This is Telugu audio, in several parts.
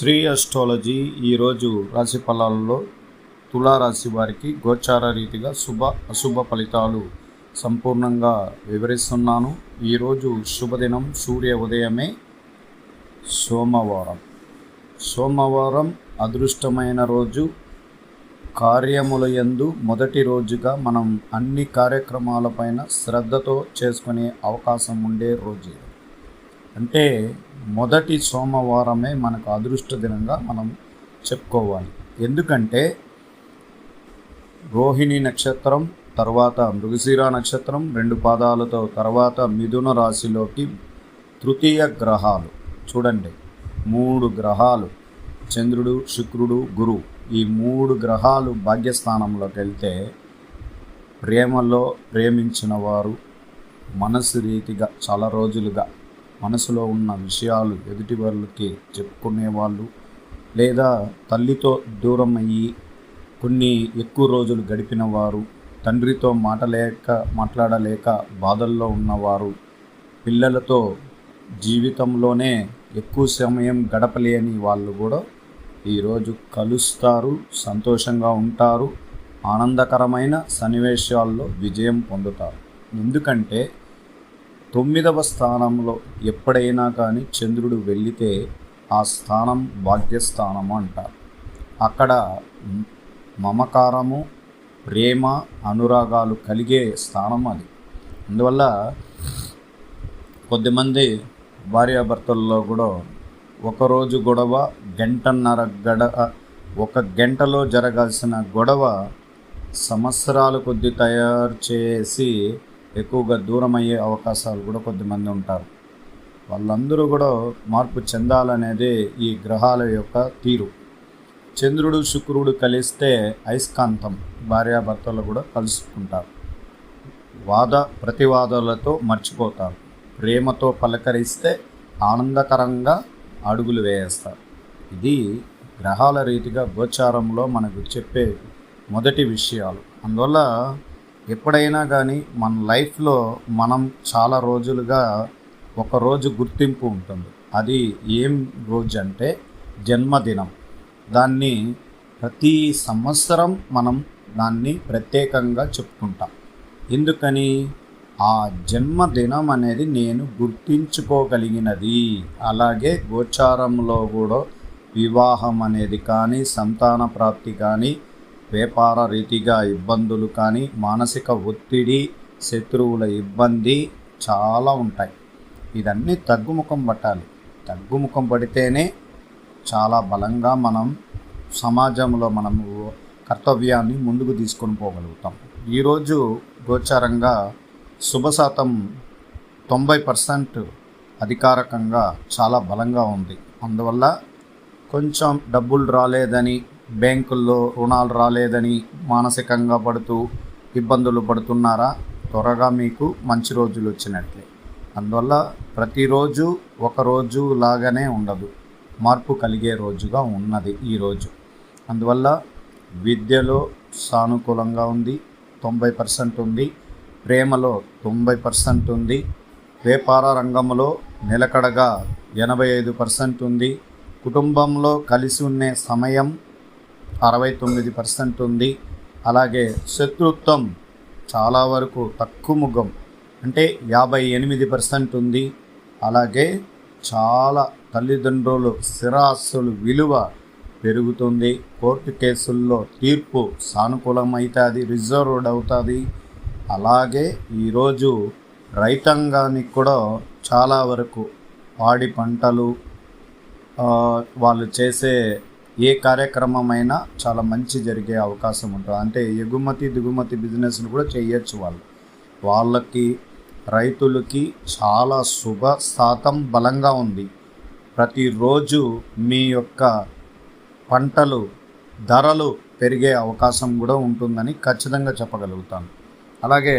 శ్రీ అస్ట్రాలజీ ఈరోజు రాశి ఫలాల్లో తులారాశి వారికి గోచార రీతిగా శుభ అశుభ ఫలితాలు సంపూర్ణంగా వివరిస్తున్నాను. ఈరోజు శుభదినం సూర్య ఉదయమే సోమవారం. సోమవారం అదృష్టమైన రోజు. కార్యముల యందు మొదటి రోజుగా మనం అన్ని కార్యక్రమాలపైన శ్రద్ధతో చేసుకునే అవకాశం ఉండే రోజు అంటే మొదటి సోమవారమే మనకు అదృష్ట దినంగా మనం చెప్పుకోవాలి. ఎందుకంటే రోహిణి నక్షత్రం తర్వాత మృగశిర నక్షత్రం రెండు పాదాలతో తర్వాత మిథున రాశిలోకి తృతీయ గ్రహాలు. చూడండి మూడు గ్రహాలు చంద్రుడు శుక్రుడు గురు. ఈ మూడు గ్రహాలు భాగ్యస్థానంలోకి వెళ్తే ప్రేమలో ప్రేమించిన వారు మనసు రీతిగా చాలా రోజులుగా మనసులో ఉన్న విషయాలు ఎదుటి వాళ్ళకి చెప్పుకునేవాళ్ళు లేదా తల్లితో దూరం అయ్యి కొన్ని ఎక్కువ రోజులు గడిపిన వారు తండ్రితో మాటలేక మాట్లాడలేక బాధల్లో ఉన్నవారు పిల్లలతో జీవితంలోనే ఎక్కువ సమయం గడపలేని వాళ్ళు కూడా ఈరోజు కలుస్తారు సంతోషంగా ఉంటారు ఆనందకరమైన సన్నివేశాల్లో విజయం పొందుతారు. ఎందుకంటే తొమ్మిదవ స్థానంలో ఎప్పుడైనా కానీ చంద్రుడు వెళితే ఆ స్థానం భాగ్యస్థానము అంటారు. అక్కడ మమకారము ప్రేమ అనురాగాలు కలిగే స్థానం అది. అందువల్ల కొద్దిమంది భార్యాభర్తల్లో కూడా ఒకరోజు గొడవ గంటన్నర గడ ఒక గంటలో జరగాల్సిన గొడవ సంవత్సరాలు కొద్ది తయారు చేసి ఎక్కువగా దూరం అయ్యే అవకాశాలు కూడా కొద్దిమంది ఉంటారు. వాళ్ళందరూ కూడా మార్పు చెందాలనేదే ఈ గ్రహాల యొక్క తీరు. చంద్రుడు శుక్రుడు కలిస్తే అయస్కాంతం భార్యాభర్తలు కూడా కలుసుకుంటారు. వాద ప్రతివాదాలతో మర్చిపోతారు. ప్రేమతో పలకరిస్తే ఆనందకరంగా అడుగులు వేస్తారు. ఇది గ్రహాల రీతిగా గోచారంలో మనకు చెప్పే మొదటి విషయాలు. అందువల్ల ఎప్పుడైనా కానీ మన లైఫ్లో మనం చాలా రోజులుగా ఒక రోజు గుర్తింపు ఉంటుంది. అది ఏం రోజు అంటే జన్మదినం. దాన్ని ప్రతి సంవత్సరం మనం దాన్ని ప్రత్యేకంగా చెప్పుకుంటాం. ఎందుకని? ఆ జన్మదినం అనేది నేను గుర్తించుకోగలిగినది. అలాగే గోచారంలో కూడా వివాహం అనేది కానీ సంతాన ప్రాప్తి కానీ వ్యాపార రీతిగా ఇబ్బందులు కానీ మానసిక ఒత్తిడి శత్రువుల ఇబ్బంది చాలా ఉంటాయి. ఇదన్నీ తగ్గుముఖం పట్టాలి. తగ్గుముఖం పడితేనే చాలా బలంగా మనం సమాజంలో మనము కర్తవ్యాన్ని ముందుకు తీసుకొని పోగలుగుతాం. ఈరోజు గోచారంగా శుభశాతం తొంభై పర్సెంట్ అధికారకంగా చాలా బలంగా ఉంది. అందువల్ల కొంచెం డబ్బులు రాలేదని బ్యాంకుల్లో రుణాలు రాలేదని మానసికంగా పడుతూ ఇబ్బందులు పడుతున్నారా? త్వరగా మీకు మంచి రోజులు వచ్చినట్లే. అందువల్ల ప్రతిరోజు ఒక రోజు లాగానే ఉండదు. మార్పు కలిగే రోజుగా ఉన్నది ఈరోజు అందువల్ల విద్యలో సానుకూలంగా ఉంది తొంభై పర్సెంట్ ఉంది ప్రేమలో తొంభై పర్సెంట్ ఉంది వ్యాపార రంగంలో నిలకడగా ఎనభై ఐదు పర్సెంట్ ఉంది కుటుంబంలో కలిసి ఉండే సమయం అరవై తొమ్మిది పర్సెంట్ ఉంది. అలాగే శత్రుత్వం చాలా వరకు తక్కువ ముఖం. అంటే యాభై ఎనిమిది పర్సెంట్ ఉంది. అలాగే చాలా తల్లిదండ్రులు స్థిరాస్తులు విలువ పెరుగుతుంది. కోర్టు కేసుల్లో తీర్పు సానుకూలమవుతుంది రిజర్వ్డ్ అవుతుంది. అలాగే ఈరోజు రైతాంగానికి కూడా చాలా వరకు పాడి పంటలు వాళ్ళు చేసే ఏ కార్యక్రమమైనా చాలా మంచి జరిగే అవకాశం ఉంటుంది. అంటే ఎగుమతి దిగుమతి బిజినెస్లు కూడా చేయొచ్చు వాళ్ళు. వాళ్ళకి రైతులకి చాలా శుభ శాతం బలంగా ఉంది. ప్రతిరోజు మీ యొక్క పంటలు ధరలు పెరిగే అవకాశం కూడా ఉంటుందని ఖచ్చితంగా చెప్పగలుగుతాను. అలాగే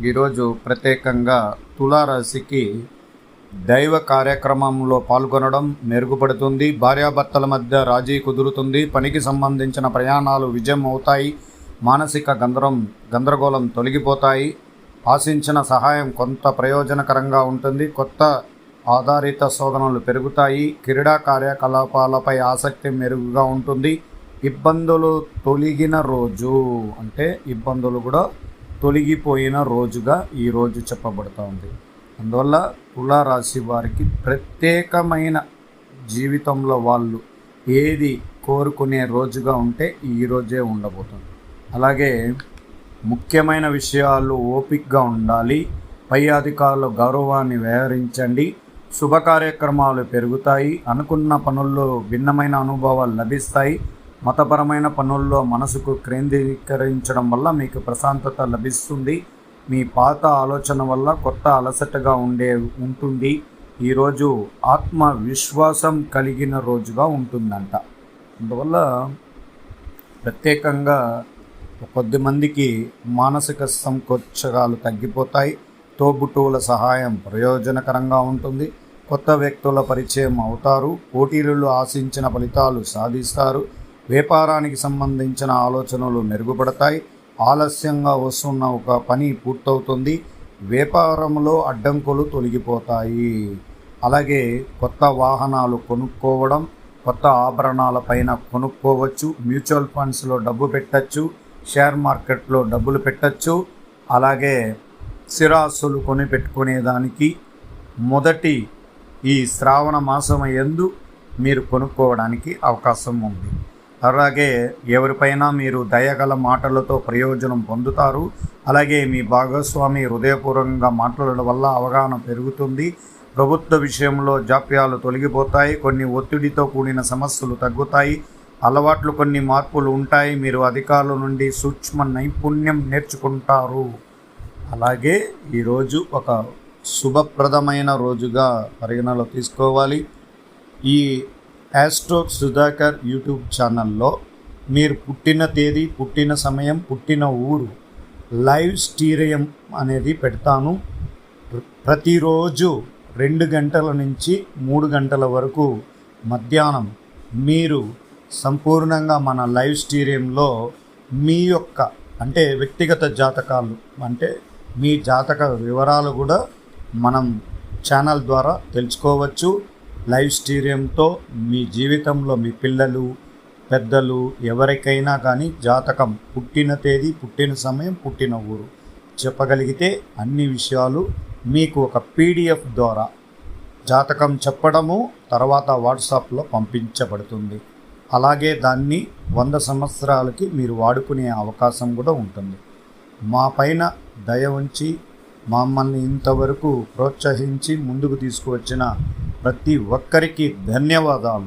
ఈరోజు ప్రత్యేకంగా తులారాశికి దైవ కార్యక్రమంలో పాల్గొనడం మెరుగుపడుతుంది. భార్యాభర్తల మధ్య రాజీ కుదురుతుంది. పనికి సంబంధించిన ప్రయాణాలు విజయం అవుతాయి. మానసిక గందరం గందరగోళం తొలగిపోతాయి. ఆశించిన సహాయం కొంత ప్రయోజనకరంగా ఉంటుంది. కొత్త ఆధారిత శోధనలు పెరుగుతాయి. క్రీడా కార్యకలాపాలపై ఆసక్తి మెరుగుగా ఉంటుంది. ఇబ్బందులు తొలగిన రోజు అంటే ఇబ్బందులు కూడా తొలగిపోయిన రోజుగా ఈ రోజు అందువల్ల తులారాశి వారికి ప్రత్యేకమైన జీవితంలో వాళ్ళు ఏది కోరుకునే రోజుగా ఉంటే ఈ రోజే ఉండబోతుంది. అలాగే ముఖ్యమైన విషయాలు ఓపిక్గా ఉండాలి. పై అధికారుల గౌరవాన్ని వ్యవహరించండి. శుభ కార్యక్రమాలు పెరుగుతాయి. అనుకున్న పనుల్లో భిన్నమైన అనుభవాలు లభిస్తాయి. మతపరమైన పనుల్లో మనసుకు కేంద్రీకరించడం వల్ల మీకు ప్రశాంతత లభిస్తుంది. మీ పాత ఆలోచన వల్ల కొత్త అలసటగా ఉండే ఉంటుంది. ఈరోజు ఆత్మ విశ్వాసం కలిగిన రోజుగా ఉంటుందంట. అందువల్ల ప్రత్యేకంగా కొద్ది మందికి మానసిక సంకోచకాలు తగ్గిపోతాయి. తోబుట్టువుల సహాయం ప్రయోజనకరంగా ఉంటుంది. కొత్త వ్యక్తుల పరిచయం అవుతారు. పోటీలలో ఆశించిన ఫలితాలు సాధిస్తారు. వ్యాపారానికి సంబంధించిన ఆలోచనలు మెరుగుపడతాయి. ఆలస్యంగా వస్తున్న ఒక పని పూర్తవుతుంది. వ్యాపారంలో అడ్డంకులు తొలగిపోతాయి. అలాగే కొత్త వాహనాలు కొనుక్కోవడం కొత్త ఆభరణాల పైన కొనుక్కోవచ్చు మ్యూచువల్ ఫండ్స్లో డబ్బు పెట్టచ్చు షేర్ మార్కెట్లో డబ్బులు పెట్టచ్చు. అలాగే స్థిరాస్తులు కొని పెట్టుకునేదానికి మొదటి ఈ శ్రావణ మాసం ఎందు మీరు కొనుక్కోవడానికి అవకాశం ఉంది. అలాగే ఎవరిపైనా మీరు దయగల మాటలతో ప్రయోజనం పొందుతారు. అలాగే మీ భాగస్వామి హృదయపూర్వకంగా మాట్లాడడం వల్ల అవగాహన పెరుగుతుంది. ప్రభుత్వ విషయంలో జాప్యాలు తొలగిపోతాయి. కొన్ని ఒత్తిడితో కూడిన సమస్యలు తగ్గుతాయి. అలవాట్లు కొన్ని మార్పులు ఉంటాయి. మీరు అధికారుల నుండి సూక్ష్మ నైపుణ్యం నేర్చుకుంటారు. అలాగే ఈరోజు ఒక శుభప్రదమైన రోజుగా పరిగణలో తీసుకోవాలి. ఈ యాస్ట్రో సుధాకర్ యూట్యూబ్ ఛానల్లో మీరు పుట్టిన తేదీ పుట్టిన సమయం పుట్టిన ఊరు లైవ్ స్టీరియం అనేది పెడతాను. ప్రతిరోజు రెండు గంటల నుంచి మూడు గంటల వరకు మధ్యాహ్నం మీరు సంపూర్ణంగా మన లైవ్ స్టీరియంలో మీ యొక్క అంటే వ్యక్తిగత జాతకాలు అంటే మీ జాతక వివరాలు కూడా మనం ఛానల్ ద్వారా తెలుసుకోవచ్చు. లైవ్ స్టీరియంతో మీ జీవితంలో మీ పిల్లలు పెద్దలు ఎవరికైనా కానీ జాతకం పుట్టిన తేదీ పుట్టిన సమయం పుట్టిన ఊరు చెప్పగలిగితే అన్ని విషయాలు మీకు ఒక పీడిఎఫ్ ద్వారా జాతకం చెప్పడము తర్వాత వాట్సాప్లో పంపించబడుతుంది. అలాగే దాన్ని వంద సంవత్సరాలకి మీరు వాడుకునే అవకాశం కూడా ఉంటుంది. మా పైన దయ ఉంచి మమ్మల్ని ఇంతవరకు ప్రోత్సహించి ముందుకు తీసుకువచ్చిన ప్రతి ఒక్కరికి ధన్యవాదాలు.